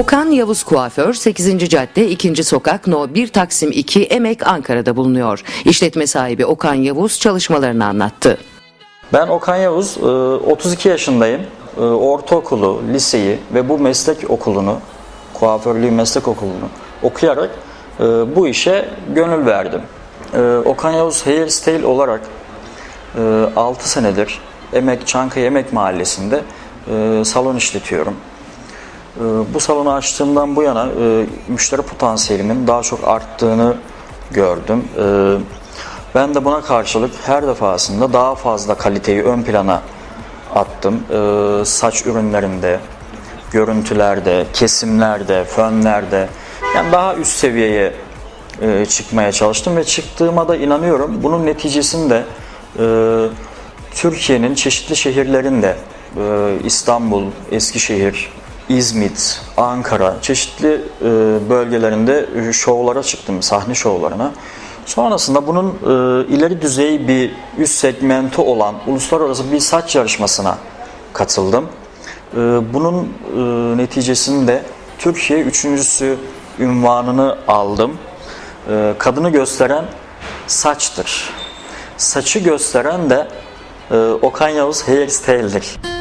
Okan Yavuz Kuaför 8. Cadde 2. Sokak No 1 Taksim 2 Emek Ankara'da bulunuyor. İşletme sahibi Okan Yavuz çalışmalarını anlattı. Ben Okan Yavuz, e, 32 yaşındayım. E, Ortaokulu, liseyi ve bu meslek okulunu, kuaförlüğü meslek okulunu okuyarak e, bu işe gönül verdim. E, Okan Yavuz Hairstyle olarak 6 senedir Emek, Çankaya Emek Mahallesi'nde e, salon işletiyorum. E, Bu salonu açtığımdan bu yana e, müşteri potansiyelimin daha çok arttığını gördüm. E, Ben de buna karşılık her defasında daha fazla kaliteyi ön plana attım. E, Saç ürünlerinde, görüntülerde, kesimlerde, fönlerde yani daha üst seviyeye e, çıkmaya çalıştım ve çıktığıma da inanıyorum. Bunun neticesinde e, Türkiye'nin çeşitli şehirlerinde İstanbul, Eskişehir, İzmit, Ankara çeşitli e, bölgelerinde e, şovlara çıktım, sahne şovlarına. Sonrasında bunun e, ileri düzey bir üst segmenti olan uluslararası bir saç yarışmasına katıldım. Bunun neticesinde Türkiye üçüncüsü ünvanını aldım. Kadını gösteren saçtır. Saçı gösteren de Okan Yavuz Hairstyle'dir.